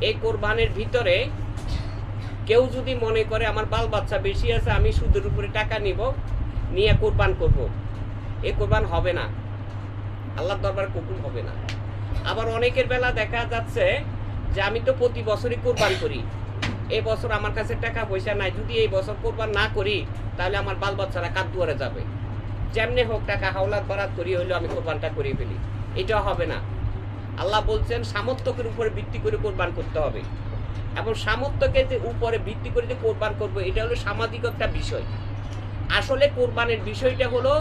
এই কোরবানের ভিতরে কেউ যদি মনে করে আমার বাল বাচ্চা বেশি আছে, আমি সুদের উপরে টাকা নিব, নিয়ে কোরবান করব। এ কোরবান হবে না। আল্লাহর দরবার কবুল হবে না। আবার অনেকের বেলা দেখা যাচ্ছে যে আমি তো প্রতি বছরই কোরবান করি। এই বছর আমার কাছে টাকা পয়সা নাই, যদি এই বছর কোরবান না করি, তাহলে আমার বাল বাচ্চারা কাদ দুয়ারে যাবে? যেমনি হোক টাকা হাওলাত বারাত করি, হইলেও আমি কোরবানটা করিয়ে ফেলি। এটা হবে না। আল্লাহ বলছেন, সামর্থ্যকের উপরে ভিত্তি করে কোরবান করতে হবে। এবং সামর্থ্যকে যে উপরে ভিত্তি করে যে কোরবান করব, এটা হলো সামাজিক একটা বিষয়। আসলে কোরবানের বিষয়টা হলো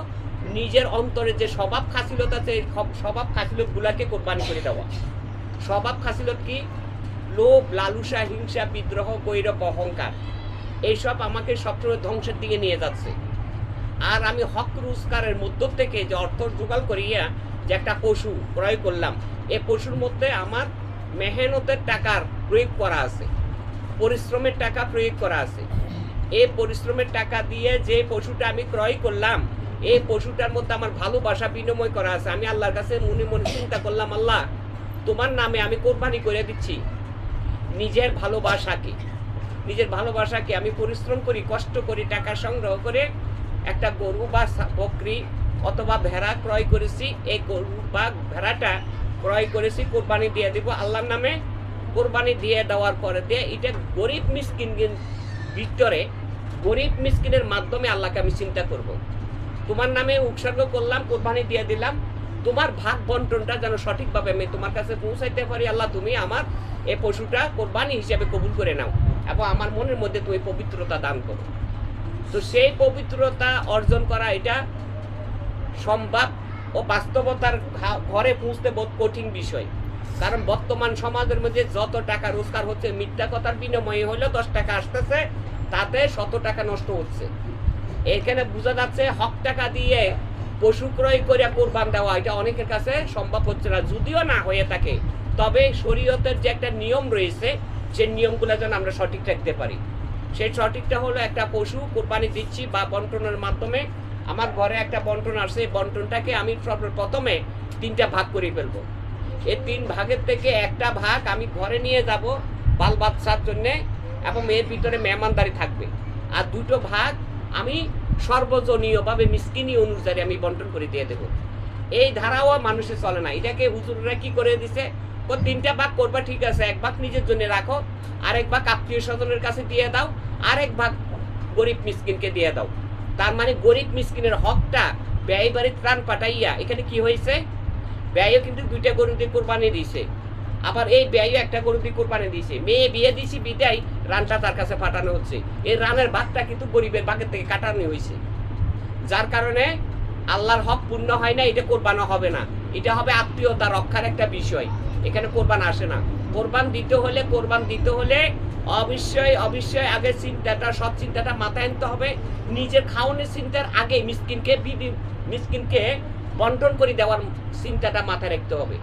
নিজের অন্তরে যে স্বভাব খাসিলত আছে স্বভাব খাসিলত গুলাকে কোরবানি করে দেওয়া। স্বভাব খাসিলত কি? লোভ, লালুসা, হিংসা, বিদ্রোহ, গৈরব, অহংকার। এইসব আমাকে সবসময় ধ্বংসের দিকে নিয়ে যাচ্ছে। আর আমি হক রোজগারের মধ্য থেকে যে অর্থ জোগাড় করিয়া যে একটা পশু ক্রয় করলাম এই পশুর মধ্যে আমার মেহনতের টাকার প্রয়োগ করা আছে, পরিশ্রমের টাকা প্রয়োগ করা আছে। এই পরিশ্রমের টাকা দিয়ে যে পশুটা আমি ক্রয় করলাম এই পশুটার মধ্যে আমার ভালোবাসা বিনিময় করা আছে। আমি আল্লাহর কাছে মনে মনে চিন্তা করলাম, আল্লাহ, তোমার নামে আমি কোরবানি করে দিচ্ছি নিজের ভালোবাসাকে। নিজের ভালোবাসাকে আমি পরিশ্রম করি, কষ্ট করি, টাকা সংগ্রহ করে একটা গরু বা বকরি অথবা ভেড়া ক্রয় করেছি, এই বা ভেড়াটা ক্রয় করেছি, কোরবানি দিয়ে দিব আল্লাহর নামে কোরবানি দিয়ে দেওয়ার পরে দিয়ে এটা গরিব মিসকিন ভিতরে, গরিব মিসকিনের মাধ্যমে আল্লাহকে আমি চিন্তা করব। তোমার নামে উৎসর্গ করলাম, কোরবানি দিয়ে দিলাম, তোমার ভাগ বন্টনটা যেন সঠিকভাবে আমি তোমার কাছে পৌঁছাইতে পারি, আল্লাহ তুমি আমার এই পশুটা কোরবানি হিসেবে কবুল করে নাও এবং আমার মনের মধ্যে তুমি পবিত্রতা দান করো তো সেই পবিত্রতা অর্জন করা এটা সম্ভব ও বাস্তবতার ঘরে পৌঁছতে বহুত কঠিন বিষয়। কারণ বর্তমান সমাজের মধ্যে যত টাকা রোজগার হচ্ছে, মিথ্যা কথার বিনিময়ে হলেও দশ টাকা আসতেছে, তাতে শত টাকা নষ্ট হচ্ছে। এখানে বোঝা যাচ্ছে হক টাকা দিয়ে পশু ক্রয় করে কোরবান দেওয়া, এটা অনেকের কাছে সম্ভব হচ্ছে না। যদিও না হয়ে থাকে, তবে শরীয়তের যে একটা নিয়ম রয়েছে সেই নিয়মগুলো যেন আমরা সঠিক রাখতে পারি। সেই সঠিকটা হলো একটা পশু কোরবানি দিচ্ছি বা বন্টনের মাধ্যমে আমার ঘরে একটা বন্টন আসছে, এই বন্টনটাকে আমি প্রথমে তিনটা ভাগ করে ফেলব। এই তিন ভাগের থেকে একটা ভাগ আমি ঘরে নিয়ে যাব বাল বাচ্চার জন্যে এবং এর ভিতরে মেহমানদারি থাকবে। আর দুটো ভাগ আমি সর্বজনীয়ভাবে মিসকিনি অনুযায়ী আমি বন্টন করে দিয়ে দেবো। এই ধারাও মানুষের চলে না। এটাকে হুজুররা কি করে দিছে? ও তিনটা ভাগ করবা, ঠিক আছে, এক ভাগ নিজের জন্য রাখো, আরেক ভাগ আত্মীয় স্বজনের কাছে দিয়ে দাও, আরেক ভাগ গরিব মিসকিনকে দিয়ে দাও। তার মানে গরিব মিসকিনের হকটা ব্যয় বাড়ি ত্রাণ পাঠাইয়া, এখানে কি হয়েছে? ব্যয়ও কিন্তু দুইটা গরু দিয়ে কোরবানি দিয়েছে আবার এই ব্যয়ও একটা গরু দিয়ে কোরবানি দিয়েছে মেয়ে বিয়ে দিছি, বিদায় রানটা তার কাছে পাঠানো হচ্ছে। এই রানের ভাগটা কিন্তু গরিবের ভাগের থেকে কাটানো হয়েছে। যার কারণে আল্লাহর হক পূর্ণ হয় না, এটা কোরবানো হবে না। এটা হবে আত্মীয়তা রক্ষার একটা বিষয়। এখানে কোরবান আসে না। কোরবান দিতে হলে, কোরবান দিতে হলে অবশ্যই অবশ্যই আগে চিন্তাটা সব চিন্তাটা মাথায় আনতে হবে। নিজের খাওয়ানোর চিন্তার আগে মিসকিনকে মিসকিনকে বন্টন করে দেওয়ার চিন্তাটা মাথায় রাখতে হবে।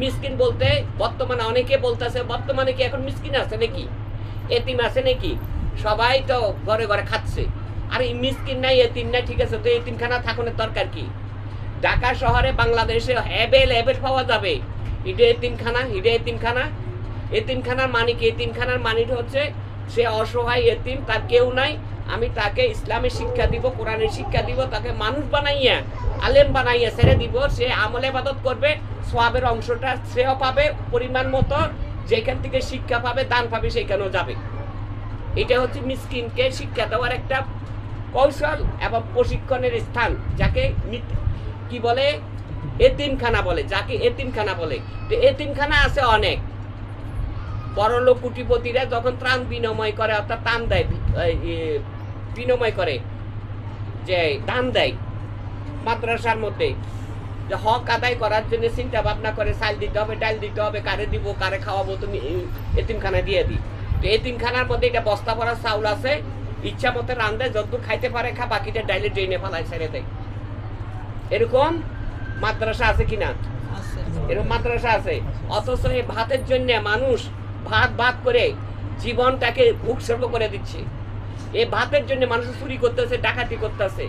মিসকিন বলতে বর্তমানে অনেকে বলতেছে, বর্তমানে কি এখন মিসকিন আছে নাকি? এতিম আছে নাকি? সবাই তো ঘরে ঘরে খাচ্ছে। আর এই মিসকিন নাই, এতিম নাই, ঠিক আছে, তো এতিমখানা থাকুনের দরকার কি? ঢাকা শহরে বাংলাদেশে অ্যাবেল অ্যাবেল পাওয়া যাবে। এটা এতিমখানা এটা এতিমখানা। এতিমখানার মানে কি এতিমখানার মানিটা হচ্ছে সে অসহায় এতিম, তার কেউ নাই। আমি তাকে ইসলামের শিক্ষা দিব, কোরআনের শিক্ষা দিব, তাকে মানুষ বানাইয়া, আলেম বানাইয়া ছেড়ে দিব। সে আমলে বাদত করবে, সোয়াবের অংশটা শ্রেয় পাবে, পরিমাণ মতো যেখান থেকে শিক্ষা পাবে, দান পাবে, সেখানেও যাবে। এটা হচ্ছে মিসকিনকে শিক্ষা দেওয়ার একটা কৌশল এবং প্রশিক্ষণের স্থান, যাকে কি বলে? এতিমখানা বলে, যাকে এতিমখানা বলে। তো এতিমখানা আছে অনেক। বড়লোক কুটিপতিরা যখন ত্রাণ বিনিময় করে অর্থাৎ দান দেয় বিনিময় করে যে দান দেয় মাদ্রাসার মধ্যে যে হক আদায় করার জন্য চিন্তা ভাবনা করে চাল দিতে হবে ডাল দিতে হবে কারে দিব কারে খাওয়াবো তুমি এতিমখানা দিয়ে দিই তো এতিমখানার মধ্যে এটা বস্তা ভরা চাউল আছে ইচ্ছা মতো রান্ধে যতদূর খাইতে পারে খা বাকিটা ডাইলে ড্রেনে ফেলায় ছেড়ে দেয়। এরকম মাদ্রাসা আছে কিনা? এরকম মাদ্রাসা আছে। অথচ এই ভাতের জন্য মানুষ ভাত ভাত করে জীবনটাকে উৎসর্গ করে দিচ্ছে। এই ভাতের জন্য মানুষ চুরি করতেছে, ডাকাতি করতেছে।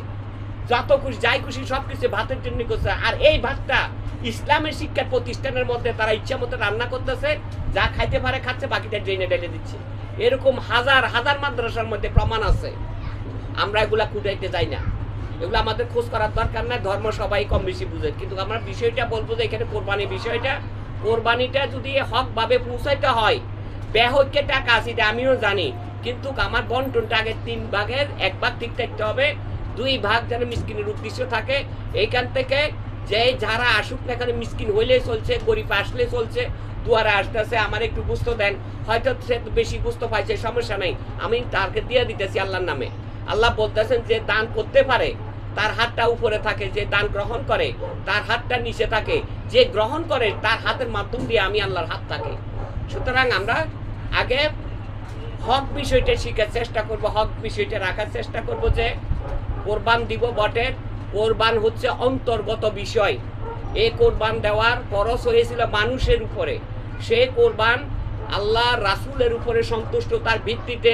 যত খুশি, যাই খুশি সব কিছু ভাতের জন্য করছে। আর এই ভাতটা ইসলামের শিক্ষা প্রতিষ্ঠানের মধ্যে তারা ইচ্ছা মতো রান্না করতেছে, যা খাইতে পারে, খাচ্ছে, বাকিটা ড্রেনে ঢেলে দিচ্ছে। এরকম হাজার হাজার মাদ্রাসার মধ্যে প্রমাণ আছে। আমরা এগুলা কুটাইতে যাই না। এগুলো আমাদের খোঁজ করার দরকার নাই, ধর্ম সবাই কম বেশি বুঝে। কিন্তু আমরা বিষয়টা বলব যে এখানে কোরবানি বিষয়টা কোরবানিটা যদি হকভাবে পৌঁছাইতে হয় ব্যাহকে টাকা আছে এটা আমিও জানি। কিন্তু আমার বন্টনটা আগে তিন ভাগের, এক ভাগ ঠিক থাকতে হবে, দুই ভাগ যেন মিসকিনের উদ্দেশ্য থাকে। এইখান থেকে যে যারা আসুক না এখানে মিসকিন হইলে চলছে, গরিব আসলে চলছে, দুয়ারে আসতেছে আমার একটু বুঝতে দেন। হয়তো সে বেশি বুঝতে পাইছে সমস্যা নাই। আমি তাকে দিয়ে দিতেছি আল্লাহর নামে। আল্লাহ বলতেছেন যে দান করতে পারে তার হাতটা উপরে থাকে যে দান গ্রহণ করে, তার হাতটা নিচে থাকে। যে গ্রহণ করে, তার হাতের মাধ্যম দিয়ে আমি আল্লাহর হাত থাকে। সুতরাং আমরা আগে হক বিষয়টা শিখার চেষ্টা করব, হক বিষয়টা রাখার চেষ্টা করব যে কোরবান দিব বটে। কোরবান হচ্ছে অন্তর্গত বিষয়। এই কোরবান দেওয়ার খরচ হয়েছিল মানুষের উপরে। সে কোরবান আল্লাহ রাসূলের উপরে সন্তুষ্টতার ভিত্তিতে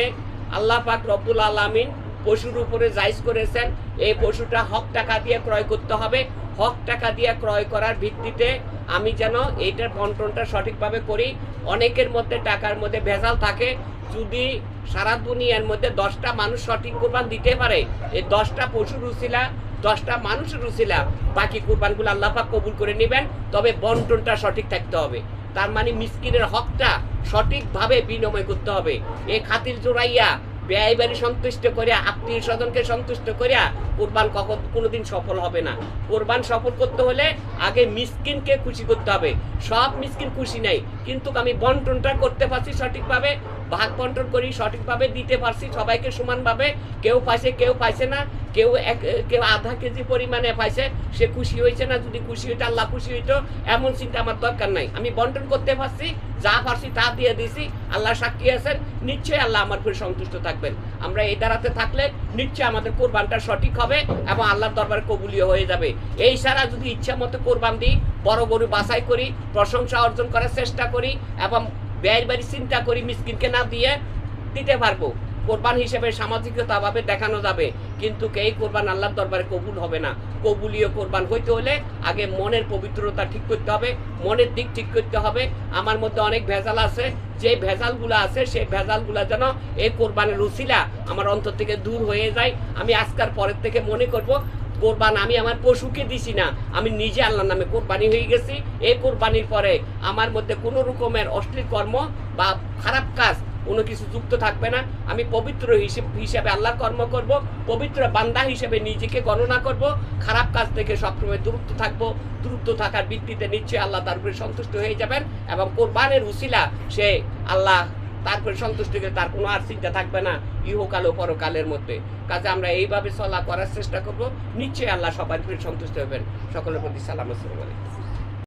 আল্লাহ পাক রব্বুল আলামিন পশুর উপরে জাইজ করেছেন। এই পশুটা হক টাকা দিয়ে ক্রয় করতে হবে। হক টাকা দিয়ে ক্রয় করার ভিত্তিতে আমি যেন এইটার বন্টনটা সঠিকভাবে করি। অনেকের মধ্যে টাকার মধ্যে ভেজাল থাকে। যদি সারা দুনিয়ার মধ্যে দশটা মানুষ সঠিক কোরবান দিতে পারে, এই দশটা পশুর উচিলা দশটা মানুষের উচিলা বাকি কোরবানগুলো আল্লাহ পাক কবুল করে নেবেন। তবে বন্টনটা সঠিক থাকতে হবে। তার মানে মিসকিনের হকটা সঠিকভাবে বিনিময় করতে হবে। এ খাতির জোড়াইয়া ব্যয় বাড়ি সন্তুষ্ট করিয়া, আত্মীয় স্বজনকে সন্তুষ্ট করিয়া কোরবান কখন কোনোদিন সফল হবে না। কোরবান সফল করতে হলে আগে মিসকিনকে খুশি করতে হবে। সব মিসকিন খুশি নাই। কিন্তু আমি বন্টনটা করতে পারছি সঠিকভাবে, ভাগ বন্টন করি সঠিকভাবে, দিতে পারছি সবাইকে সমানভাবে। কেউ পাইছে কেউ পাইছে না। কেউ এক, কেউ আধা কেজি পরিমাণে পাইছে, সে খুশি হয়েছে না, যদি খুশি হইতো, আল্লাহ খুশি হইতো, এমন চিন্তা আমার দরকার নাই। আমি বন্টন করতে পারছি, যা পারছি তা দিয়ে দিছি আল্লাহ সাক্ষী আছেন, নিশ্চয়ই আল্লাহ আমার উপরে সন্তুষ্ট থাকবেন। আমরা এই দ্বারাতে থাকলে নিশ্চয়ই আমাদের কোরবানটা সঠিক হবে এবং আল্লাহর দরবারে কবুলীয় হয়ে যাবে। এই সারা যদি ইচ্ছা মতো কোরবান দিই, বড় গরু বাছাই করি, প্রশংসা অর্জন করার চেষ্টা করি এবং ব্যয়ের বাড়ি চিন্তা করি, মিসকিনকে না দিয়ে দিতে পারব। কোরবান হিসেবে সামাজিকতাভাবে দেখানো যাবে, কিন্তু এই কোরবান আল্লাহর দরবারে কবুল হবে না। কবুলীয় কোরবান হইতে হলে আগে মনের পবিত্রতা ঠিক করতে হবে, মনের দিক ঠিক করতে হবে। আমার মধ্যে অনেক ভেজাল আছে যে ভেজালগুলো আছে সেই ভেজালগুলো যেন এই কোরবানের রুচিলা আমার অন্তর থেকে দূর হয়ে যায়। আমি আজকার পরের থেকে মনে করব, কোরবান আমি আমার পশুকে দিছি না, আমি নিজে আল্লাহর নামে কোরবানি হয়ে গেছি। এই কোরবানির পরে আমার মধ্যে কোনো রকমের অশ্লীল কর্ম বা খারাপ কাজ কোনো কিছু যুক্ত থাকবে না। আমি পবিত্র হিসেবে আল্লাহর কর্ম করব, পবিত্র বান্দা হিসেবে নিজেকে গণনা করব, খারাপ কাজ থেকে সবসময় দূরত্ব থাকব, দূরত্ব থাকার ভিত্তিতে নিশ্চয়ই আল্লাহ তার উপরে সন্তুষ্ট হয়ে যাবেন এবং কোরবানের উসিলা সে আল্লাহ তারপরে সন্তুষ্ট হয়ে তার কোনো আর চিন্তা থাকবে না, ইহকাল ও পরকালের মধ্যে। কাজে আমরা এইভাবে চলা করার চেষ্টা করব, নিশ্চয়ই আল্লাহ সবার সন্তুষ্ট হবেন। সকলের প্রতি সালাম, আসসালামু আলাইকুম।